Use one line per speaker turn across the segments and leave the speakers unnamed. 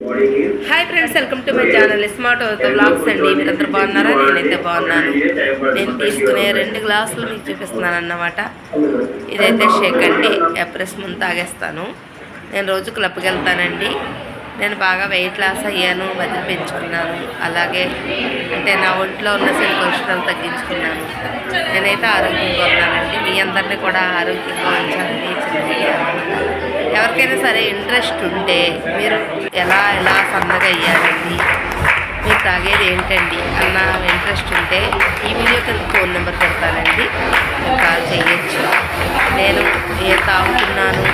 Hi friends welcome to my channel smart అవుతా vlogs అండి. మీరందరూ బాగున్నారా? నేనైతే బాగున్నాను. నేను తీసుకునే రెండు గ్లాసులు మీకు చూపిస్తున్నాను అన్నమాట ఇదైతే షేక్ అండి. ఎప్రెస్ ముందు తాగేస్తాను. నేను రోజు క్లబ్కి వెళ్తానండి. నేను బాగా వెయిట్ లాస్ అయ్యాను వదిలి పెంచుకున్నాను. అలాగే అంటే నా ఒంట్లో ఉన్న సెల్ తగ్గించుకున్నాను. నేనైతే ఆరోగ్యంగా ఉన్నానండి. మీ అందరినీ కూడా ఆరోగ్యంగా ఉంచాలని చిన్న ఎవరికైనా సరే ఇంట్రెస్ట్ ఉంటే మీరు ఎలా ఎలా సన్నగా అయ్యారండి మీరు తాగేది ఏంటండి? అన్న ఇంట్రెస్ట్ ఉంటే ఈ వీడియో కింద ఫోన్ నెంబర్ పెడతానండి. మీరు కాల్ చేయొచ్చు. నేను ఏ తాగుతున్నాను?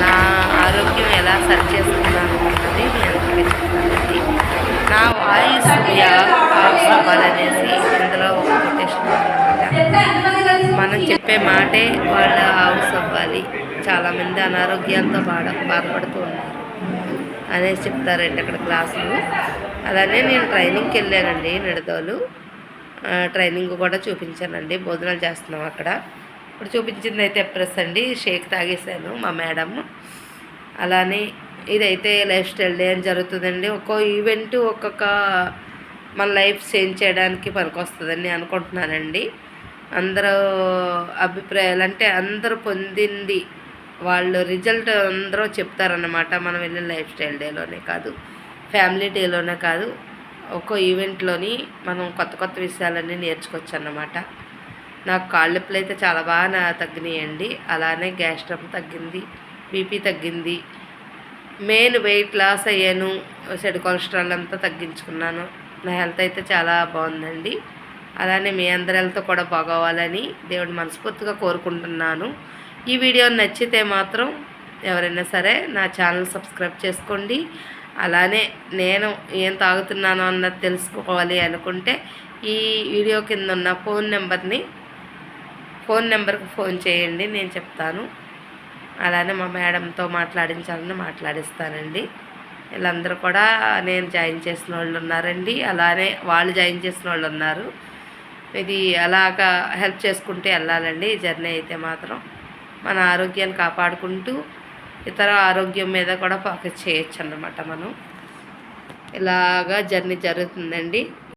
నా ఆరోగ్యం ఎలా సరి చేసుకున్నాను? అన్నది నేను అందరికీ నా వాయిస్ అవ్వాలనేసి ఇందులో ఒక కొటేషన్ చెప్పే మాటే వాళ్ళ హౌస్ అవ్వాలి. చాలామంది అనారోగ్యాలతో బాధ బాధపడుతూ ఉన్నారు. అనేసి చెప్తారండి అక్కడ క్లాసులు. అలానే నేను ట్రైనింగ్కి వెళ్ళానండి నిడదోలు. ట్రైనింగ్ కూడా చూపించానండి. భోజనాలు చేస్తున్నాం అక్కడ. ఇప్పుడు చూపించింది అయితే ఎప్రెస్ అండి. షేక్ తాగేసాను మా మేడం. అలానే ఇదైతే లైఫ్ స్టైల్ డే అని జరుగుతుందండి. ఒక్కో ఈవెంట్ ఒక్కొక్క మన లైఫ్ చేంజ్ చేయడానికి పనికొస్తుందని అనుకుంటున్నానండి. అందరూ అభిప్రాయాలు అంటే అందరూ పొందింది వాళ్ళు రిజల్ట్ అందరూ చెప్తారన్నమాట మనం వెళ్ళిన లైఫ్ స్టైల్ డేలోనే కాదు ఫ్యామిలీ డేలోనే కాదు ఒక్కో ఈవెంట్లోని మనం కొత్త కొత్త విషయాలన్నీ నేర్చుకోవచ్చు అన్నమాట నాకు కాళ్ళొప్పులు అయితే చాలా బాగా తగ్గినాయండి. అలానే గ్యాస్ ట్రబుల్ తగ్గింది బీపీ తగ్గింది మెయిన్ వెయిట్ లాస్ అయ్యాను సెడ్ కొలెస్ట్రాల్ అంతా తగ్గించుకున్నాను. నా హెల్త్ అయితే చాలా బాగుందండి. అలానే మీ అందరితో కూడా బాగోవాలని దేవుడు మనస్ఫూర్తిగా కోరుకుంటున్నాను. ఈ వీడియో నచ్చితే మాత్రం ఎవరైనా సరే నా ఛానల్ సబ్స్క్రైబ్ చేసుకోండి. అలానే నేను ఏం తాగుతున్నానో అన్నది తెలుసుకోవాలి అనుకుంటే ఈ వీడియో కింద ఉన్న ఫోన్ నెంబర్ని ఫోన్ నెంబర్కి ఫోన్ చేయండి నేను చెప్తాను. అలానే మా మేడంతో మాట్లాడించాలని మాట్లాడిస్తానండి. వీళ్ళందరూ కూడా నేను జాయిన్ చేసిన వాళ్ళు ఉన్నారండి. అలానే వాళ్ళు జాయిన్ చేసిన వాళ్ళు ఉన్నారు. ఇది అలాగా హెల్ప్ చేసుకుంటూ వెళ్ళాలండి. ఈ జర్నీ అయితే మాత్రం మన ఆరోగ్యాన్ని కాపాడుకుంటూ ఇతర ఆరోగ్యం మీద కూడా ఫోకస్ చేయొచ్చు అన్నమాట మనం. ఇలాగా జర్నీ జరుగుతుందండి.